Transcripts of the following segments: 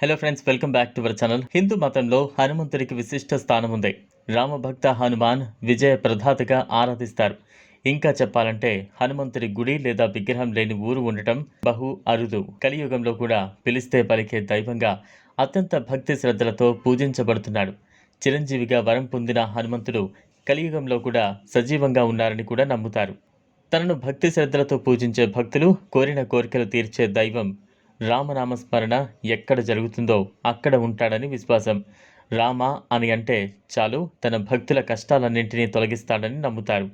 Hello friends welcome back to our channel Hindu మతంలో హనుమంతుడికి విశిష్ట స్థానం ఉంది రామభక్త హనుమాన్ విజయ ప్రధాతగా ఆరాధిస్తారు ఇంకా చెప్పాలంటే హనుమంతుడి గుడి లేదా విగ్రహం లేని ఊరు ఉండటం బహు అరుదు కలియుగంలో కూడా పిలిస్తే పలికే దైవంగా అత్యంత భక్తి శ్రద్ధలతో పూజించబడుతున్నాడు. చిరంజీవిగా వరం పొందిన హనుమంతుడు కలియుగంలో కూడా సజీవంగా ఉన్నారని కూడా నమ్ముతారు తనను భక్తి శ్రద్ధలతో పూజించే భక్తులు కోరిన కోరికలు తీర్చే దైవం రామనామస్మరణ ఎక్కడ జరుగుతుందో అక్కడ ఉంటాడని విశ్వాసం. రామ అని అంటే చాలు తన భక్తుల కష్టాలన్నింటినీ తొలగిస్తాడని నమ్ముతారు.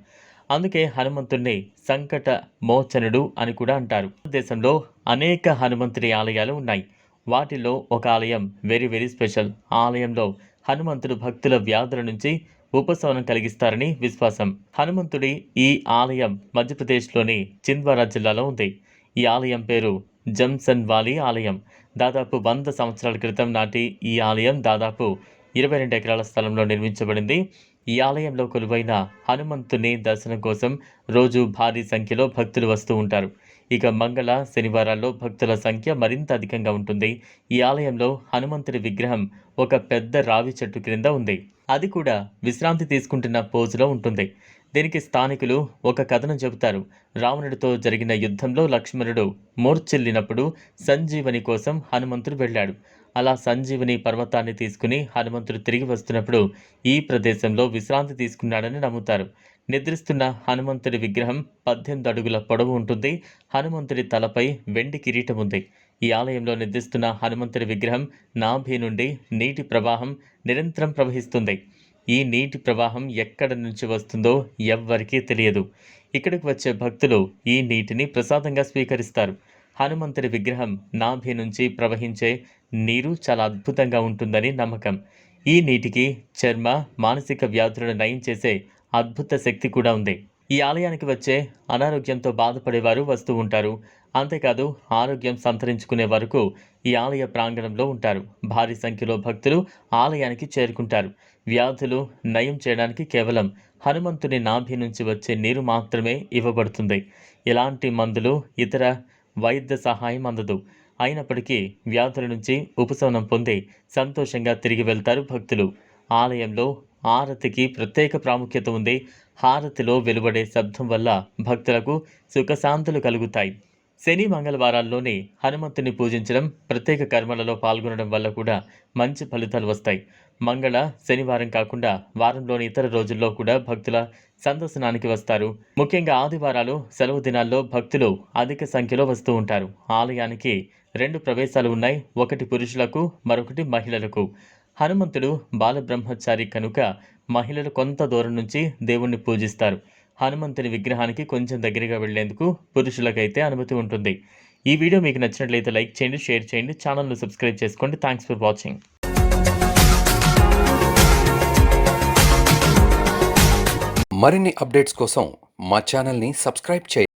అందుకే హనుమంతుణ్ణి సంకట మోచనుడు అని కూడా అంటారు. దేశంలో అనేక హనుమంతుడి ఆలయాలు ఉన్నాయి. వాటిలో ఒక ఆలయం వెరీ వెరీ స్పెషల్. ఆ ఆలయంలో హనుమంతుడు భక్తుల వ్యాధుల నుంచి ఉపశమనం కలిగిస్తారని విశ్వాసం. హనుమంతుడి ఈ ఆలయం మధ్యప్రదేశ్లోని చింద్వారా జిల్లాలో ఉంది. ఈ ఆలయం పేరు జంసన్ వాలి ఆలయం. దాదాపు వంద సంవత్సరాల క్రితం నాటి ఈ ఆలయం దాదాపు ఇరవై రెండు ఎకరాల స్థలంలో నిర్మించబడింది. ఈ ఆలయంలో కొలువైన హనుమంతుని దర్శనం కోసం రోజు భారీ సంఖ్యలో భక్తులు వస్తూ ఉంటారు. ఇక మంగళ శనివారాల్లో భక్తుల సంఖ్య మరింత అధికంగా ఉంటుంది. ఈ ఆలయంలో హనుమంతుడి విగ్రహం ఒక పెద్ద రావి చెట్టు క్రింద ఉంది. అది కూడా విశ్రాంతి తీసుకుంటున్న పోజులో ఉంటుంది. దీనికి స్థానికులు ఒక కథనం చెబుతారు. రావణుడితో జరిగిన యుద్ధంలో లక్ష్మణుడు మూర్చెల్లినప్పుడు సంజీవని కోసం హనుమంతుడు వెళ్ళాడు. అలా సంజీవని పర్వతాన్ని తీసుకుని హనుమంతుడు తిరిగి వస్తున్నప్పుడు ఈ ప్రదేశంలో విశ్రాంతి తీసుకున్నాడని నమ్ముతారు. నిద్రిస్తున్న హనుమంతుడి విగ్రహం పద్దెనిమిది అడుగుల పొడవు ఉంటుంది. హనుమంతుడి తలపై వెండి కిరీటం ఉంది. ఈ ఆలయంలో నిద్రిస్తున్న హనుమంతుడి విగ్రహం నాభి నుండి నీటి ప్రవాహం నిరంతరం ప్రవహిస్తుంది. ఈ నీటి ప్రవాహం ఎక్కడ నుంచి వస్తుందో ఎవ్వరికీ తెలియదు. ఇక్కడికి వచ్చే భక్తులు ఈ నీటిని ప్రసాదంగా స్వీకరిస్తారు. హనుమంతుడి విగ్రహం నాభి నుంచి ప్రవహించే నీరు చాలా అద్భుతంగా ఉంటుందని నమ్మకం. ఈ నీటికి చర్మ మానసిక వ్యాధులను నయం చేసే అద్భుత శక్తి కూడా ఉంది. ఈ ఆలయానికి వచ్చే అనారోగ్యంతో బాధపడేవారు వస్తూ ఉంటారు. అంతేకాదు ఆరోగ్యం సంతరించుకునే వరకు ఈ ఆలయ ప్రాంగణంలో ఉంటారు. భారీ సంఖ్యలో భక్తులు ఆలయానికి చేరుకుంటారు. వ్యాధులు నయం చేయడానికి కేవలం హనుమంతుని నాభి నుంచి వచ్చే నీరు మాత్రమే ఇవ్వబడుతుంది. ఎలాంటి మందులు ఇతర వైద్య సహాయం అందదు. అయినప్పటికీ వ్యాధుల నుంచి ఉపశమనం పొంది సంతోషంగా తిరిగి వెళ్తారు భక్తులు. ఆలయంలో హారతికి ప్రత్యేక ప్రాముఖ్యత ఉంది. హారతిలో వెలువడే శబ్దం వల్ల భక్తులకు సుఖశాంతులు కలుగుతాయి. శని మంగళవారాల్లోనే హనుమంతుని పూజించడం ప్రత్యేక కర్మలలో పాల్గొనడం వల్ల కూడా మంచి ఫలితాలు వస్తాయి. మంగళ శనివారం కాకుండా వారంలోని ఇతర రోజుల్లో కూడా భక్తుల సందర్శనానికి వస్తారు. ముఖ్యంగా ఆదివారాలు సెలవు దినాల్లో భక్తులు అధిక సంఖ్యలో వస్తూ ఉంటారు. ఆలయానికి రెండు ప్రవేశాలు ఉన్నాయి. ఒకటి పురుషులకు మరొకటి మహిళలకు. హనుమంతుడు బాలబ్రహ్మచారి కనుక మహిళలు కొంత దూరం నుంచి దేవుణ్ణి పూజిస్తారు. హనుమంతుని విగ్రహానికి కొంచెం దగ్గరగా వెళ్ళేందుకు పురుషులకైతే అనుమతి ఉంటుంది. ఈ వీడియో మీకు నచ్చినట్లయితే లైక్ చేయండి షేర్ చేయండి ఛానల్ను సబ్స్క్రైబ్ చేసుకోండి. థ్యాంక్స్ ఫర్ వాచింగ్ మరిన్ని అప్డేట్స్ కోసం మా ఛానల్ని సబ్స్క్రైబ్ చేయండి.